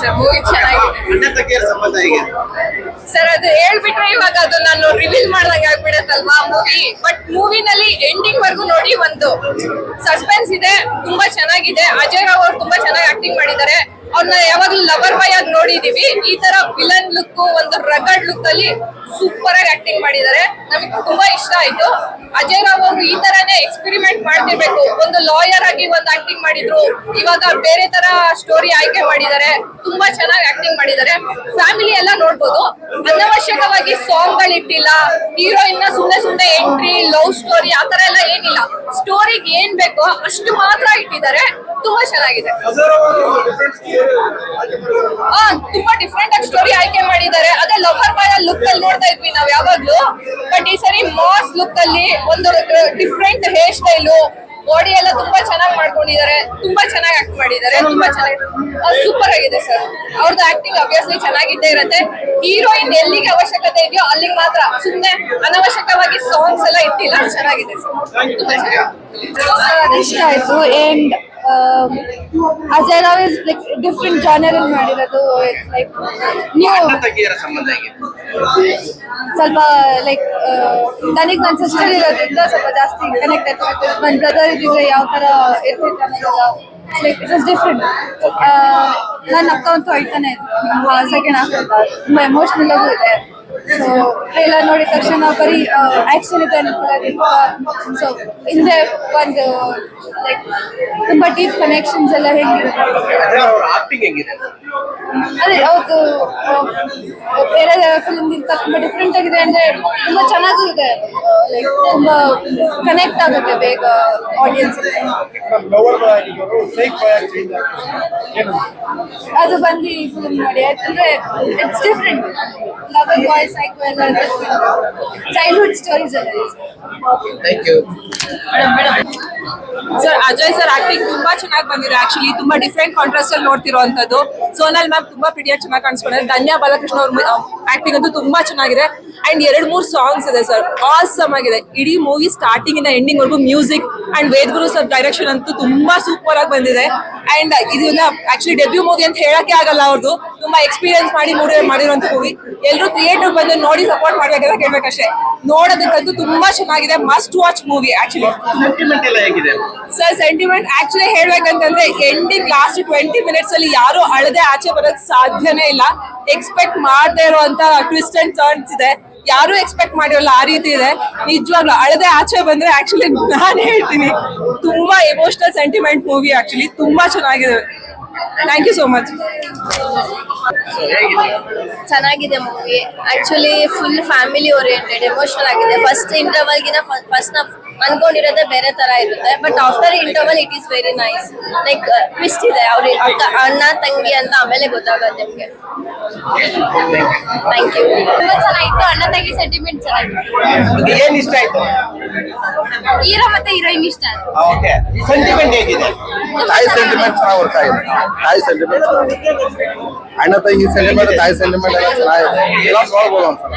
Sir? Movie ಚೆನ್ನಾಗಿದೆ. ಅಣ್ಣ ತಂಗಿಯರ ಸಂಬಂಧ ಹೇಗೆ? ಸರ್ ಅದು ಹೇಳ್ಬಿಟ್ರೆ ಇವಾಗ ಅದು ನಾನು ರಿವೀಲ್ ಮಾಡ್ದಂಗೆ ಆಗ್ಬಿಡತ್ತಲ್ವಾ ಮೂವಿ ಬಟ್ ಮೂವಿನಲ್ಲಿ ಎಂಡಿಂಗ್ ವರ್ಗು ನೋಡಿ ಒಂದು ಸಸ್ಪೆನ್ಸ್ ಇದೆ ತುಂಬಾ ಚೆನ್ನಾಗಿದೆ. ಅಜಯ್ ರಾವ್ ಅವ್ರು ತುಂಬಾ ಚೆನ್ನಾಗಿ ಆಕ್ಟಿಂಗ್ ಮಾಡಿದ್ದಾರೆ. ಅವ್ರನ್ನ ಯಾವಾಗ್ಲೂ ಲವರ್ ಬಾಯ್ ಆಗಿ ನೋಡಿದೀವಿ. ಈ ತರ ವಿಲನ್ ಲುಕ್ ಒಂದು ರಗಡ್ ಲುಕ್ ಅಲ್ಲಿ ಸೂಪರ್ ಆಗಿ ಆಕ್ಟಿಂಗ್ ಮಾಡಿದ್ದಾರೆ. ನಮಗೆ ತುಂಬಾ ಇಷ್ಟ ಆಯ್ತು. ಅಜಯ್ ರಾವ್ ಅವರು ಈ ತರನೇ ಎಕ್ಸ್ಪೆರಿಮೆಂಟ್ ಮಾಡ್ತಿರ್ಬೇಕು. ಒಂದು ಲಾಯರ್ ಆಗಿ ಒಂದು ಆಕ್ಟಿಂಗ್ ಮಾಡಿದ್ರು. ಇವಾಗ ಬೇರೆ ತರ ಸ್ಟೋರಿ ಆಯ್ಕೆ ಮಾಡಿದ್ದಾರೆ. ತುಂಬಾ ಚೆನ್ನಾಗಿ ಆಕ್ಟಿಂಗ್ ಮಾಡಿದ್ದಾರೆ. ಫ್ಯಾಮಿಲಿ ಎಲ್ಲ ನೋಡ್ಬೋದು. ಅನವಶ್ಯಕವಾಗಿ ಸಾಂಗ್ಗಳು ಇಟ್ಟಿಲ್ಲ. ಹೀರೋಯಿನ್ನ ಸುಮ್ಮನೆ ಸುಮ್ಮನೆ ಎಂಟ್ರಿ ಲವ್ ಸ್ಟೋರಿ ಆ ತರ ಎಲ್ಲ ಏನಿಲ್ಲ. ಸ್ಟೋರಿಗೆ ಏನ್ ಬೇಕೋ ಅಷ್ಟು ಮಾತ್ರ ಇಟ್ಟಿದ್ದಾರೆ. ತುಂಬಾ ಚೆನ್ನಾಗಿದೆ. ತುಂಬಾ ಡಿಫ್ರೆಂಟ್ ಆಗಿ ಸ್ಟೋರಿ ಆಯ್ಕೆ ಮಾಡಿದ್ದಾರೆ. ಅದೇ ಲವರ್ ಬಾಯ್ ಲುಕ್ ಅಲ್ಲಿ ನೋಡ್ತಾ ಇದ್ವಿ ನಾವ್ ಯಾವಾಗ್ಲೂ. ಬಟ್ ಈ ಸರಿ ಮಾಸ್ ಲುಕ್ ಅಲ್ಲಿ ಒಂದು ಡಿಫ್ರೆಂಟ್ ಹೇರ್ ಸ್ಟೈಲು ಬಾಡಿ ಎಲ್ಲ ತುಂಬಾ ಚೆನ್ನಾಗಿ ಮಾಡ್ಕೊಂಡಿದ್ದಾರೆ. ತುಂಬಾ ಚೆನ್ನಾಗಿ ಆಕ್ಟ್ ಮಾಡಿದ್ದಾರೆ. ತುಂಬಾ ಚೆನ್ನಾಗಿ ಸೂಪರ್ ಆಗಿದೆ ಸರ್ ಅವ್ರದ್ದು ಆಕ್ಟಿಂಗ್ ಅಬ್ವಿಯಸ್ಲಿ ಚೆನ್ನಾಗಿದ್ದೇ ಇರುತ್ತೆ. ಹೀರೋಯಿನ್ ಎಲ್ಲಿಗೆ ಅವಶ್ಯಕತೆ ಇದೆಯೋ ಅಲ್ಲಿಗೆ ಮಾತ್ರ. ಸುಮ್ಮನೆ ಅನವಶ್ಯಕವಾಗಿ ಸಾಂಗ್ಸ್ ಎಲ್ಲ ಇಟ್ಟಿಲ್ಲ ಚೆನ್ನಾಗಿದೆ ಸರ್ ತುಂಬಾ ಚೆನ್ನಾಗಿ ಇಷ್ಟ ಆಯ್ತು. And Ajay Rao is like different genre ಅಲ್ಲಿ ಮಾಡಿರೋದು ಲೈಕ್ ಹೇಗೆ? ಸ್ವಲ್ಪ ಲೈಕ್ ನನಗೆ ನನ್ನ ಸಿಸ್ಟರ್ ಇರೋದ್ರಿಂದ ಸ್ವಲ್ಪ ಜಾಸ್ತಿ ಕನೆಕ್ಟ್ ಆಗ್ತದೆ ನನ್ನ ಬ್ರದರ್ ಇದ್ರೆ ಯಾವ ತರ ಇರ್ತಿತ್ತು ಲೈಕ್ ಇಟ್ ಇಸ್ ಡಿಫ್ರೆಂಟ್ ನನ್ನ ಅಕ್ಕ ಅಂತೂ ಅಳ್ತಾನೆ ಸೆಕೆಂಡ್ ಹಾಫ್ ತುಂಬ ಎಮೋಷನಲ್ ಆಗೂ ಇದೆ. ಸೊ ಟ್ರೈಲರ್ ನೋಡಿದ ತಕ್ಷಣ ಬರೀ ಆಕ್ಷನ್ ಇದೆ ಸೊ ಹಿಂದೆ ಒಂದು ಲೈಕ್ ತುಂಬಾ ಡೀಪ್ ಕನೆಕ್ಷನ್ಸ್ ಎಲ್ಲ ಹೆಂಗಿದೆ ಅದೇ ಹೌದು ಬೇರೆ ಫಿಲ್ಮ್ ತುಂಬಾ ಡಿಫ್ರೆಂಟ್ ಆಗಿದೆ ಅಂದ್ರೆ ತುಂಬಾ ಚೆನ್ನಾಗೂ ಇದೆ. ಲೈಕ್ ತುಂಬಾ ಕನೆಕ್ಟ್ ಆಗುತ್ತೆ ಬೇಗ ಆಡಿಯನ್ಸ್ ಅದು ಬಂದು ಫಿಲ್ಮ್ ನೋಡಿ. ಯಾಕಂದ್ರೆ it's different lover boy psycho ಎಲ್ಲ ಚೈಲ್ಡ್ಹುಡ್ ಸ್ಟೋರೀಸ್ ಎಲ್ಲ. Thank you sir Ajay sir acting ತುಂಬಾ ಚೆನ್ನಾಗಿ ಬಂದಿದೆ. ಆಕ್ಚುಲಿ ತುಂಬಾ ಡಿಫ್ರೆಂಟ್ ಕಾಂಟ್ರಾಸ್ಟ್ ಅಲ್ಲಿ ನೋಡ್ತಿರುವಂತದ್ದು ಸೋನಲ್ ಮ್ಯಾಮ್ ತುಂಬಾ ಪಿಡಿಯಾಗಿ ಚೆನ್ನಾಗಿ ಕಾಣಿಸ್ಕೊಂಡಿದ್ದಾರೆ. ಧನ್ಯಾ ಬಾಲಕೃಷ್ಣ ಅವ್ರ ಆಕ್ಟಿಂಗ್ ಅಂತೂ ತುಂಬಾ ಚೆನ್ನಾಗಿದೆ. ಅಂಡ್ ಎರಡ್ ಮೂರ್ ಸಾಂಗ್ಸ್ ಇದೆ ಸರ್ ಆಸಮ್ ಆಗಿದೆ. ಇಡೀ ಮೂವಿ ಸ್ಟಾರ್ಟಿಂಗ್ ಇಂದ ಎಂಡಿಂಗ್ ವರ್ಗು music and Vedguru sir direction ಅಂತೂ ತುಂಬಾ ಸೂಪರ್ ಆಗಿ ಬಂದಿದೆ. ಅಂಡ್ ಇದನ್ನ ಆಕ್ಚುಲಿ ಡೆಬ್ಯೂ ಮೂವಿ ಅಂತ ಹೇಳಕ್ಕೆ ಆಗಲ್ಲ ಅವ್ರದ್ದು ತುಂಬಾ ಎಕ್ಸ್ಪೀರಿಯನ್ಸ್ ಮಾಡಿ ಮೂಡಿ ಮಾಡಿರುವಂತ ಮೂವಿ ಎಲ್ಲರೂ ಥಿಯೇಟರ್ ಬಂದು ನೋಡಿ ಸಪೋರ್ಟ್ ಮಾಡ್ಬೇಕಂತ ಕೇಳ್ಬೇಕಷ್ಟೇ. ನೋಡೋದಕ್ಕಂತೂ ತುಂಬಾ ಚೆನ್ನಾಗಿದೆ. Must watch movie actually sir sentiment actually ಹೇಳ್ಬೇಕಂತಂದ್ರೆ ending last twenty minutes ಅಲ್ಲಿ ಯಾರು ಅಳದೆ ಆಚೆ ಬರೋಕ್ ಸಾಧ್ಯನೇ ಇಲ್ಲ. ಎಕ್ಸ್ಪೆಕ್ಟ್ ಮಾಡದೇ ಇರುವಂತ ಟ್ವಿಸ್ಟ್ ಅಂಡ್ ಟರ್ನ್ಸ್ ಇದೆ. ಯಾರು ಎಕ್ಸ್ಪೆಕ್ಟ್ ಮಾಡಿರಲ್ಲ, ಆ ರೀತಿ ಇದೆ. ನಿಜವಾಗ್ಲೂ ಅಳದೆ ಆಚೆ ಬಂದ್ರೆ ಆಕ್ಚುಲಿ ನಾನು ಹೇಳ್ತೀನಿ. ತುಂಬಾ ಎಮೋಷನಲ್ ಸೆಂಟಿಮೆಂಟ್ ಮೂವಿ ಆಕ್ಚುಲಿ ತುಂಬಾ ಚೆನ್ನಾಗಿದೆ. ಥ್ಯಾಂಕ್ ಯು ಸೋ ಮಚ್ ಚೆನ್ನಾಗಿದೆ movie actually full family oriented emotional ಆಗಿದೆ. ಫಸ್ಟ್ ಇಂಟರ್ವಲ್ ಗಿನ ಫಸ್ಟ್ ನಾವು ಅನ್ಕೊಂಡಿರೋದೇ ಬೇರೆ ತರ ಇರುತ್ತೆ. But after interval it is very nice like twist ಇದೆ. ಅವ್ರ ಅಣ್ಣ ತಂಗಿ ಅಂತ ಆಮೇಲೆ ಗೊತ್ತಾಗುತ್ತೆ ನಿಮಗೆ. ಥ್ಯಾಂಕ್ ಯು ತುಂಬಾ ಚೆನ್ನಾಗಿತ್ತು. ಅಣ್ಣ ತಂಗಿ ಸೆಂಟಿಮೆಂಟ್ ಚೆನ್ನಾಗಿತ್ತು. ಓಕೆ ಏನ್ ಇಷ್ಟ ಆಯ್ತು? ಹೀರೋ ಮತ್ತೆ ಹೀರೋಯಿನ್ ಇಷ್ಟ. ಓಕೆ ಸೆಂಟಿಮೆಂಟ್ ಹೇಗಿದೆ? ತಾಯಿ ಸೆಂಟಿಮೆಂಟ್ ಚೆನ್ನಾಗಿ ವರ್ಕ್ ಆಗಿದೆ ತಾಯಿ ಸೆಂಟಿಮೆಂಟ್ ಅಣ್ಣ, ತಂಗಿ ಸೆಂಟಿಮೆಂಟ್ ತಾಯಿ ಸೆಂಟಿಮೆಂಟ್ ಎಲ್ಲ ಚೆನ್ನಾಗಿದೆ. ಎಲ್ಲ ನೋಡ್ಬೋದು ಒಂದ್ಸಲ.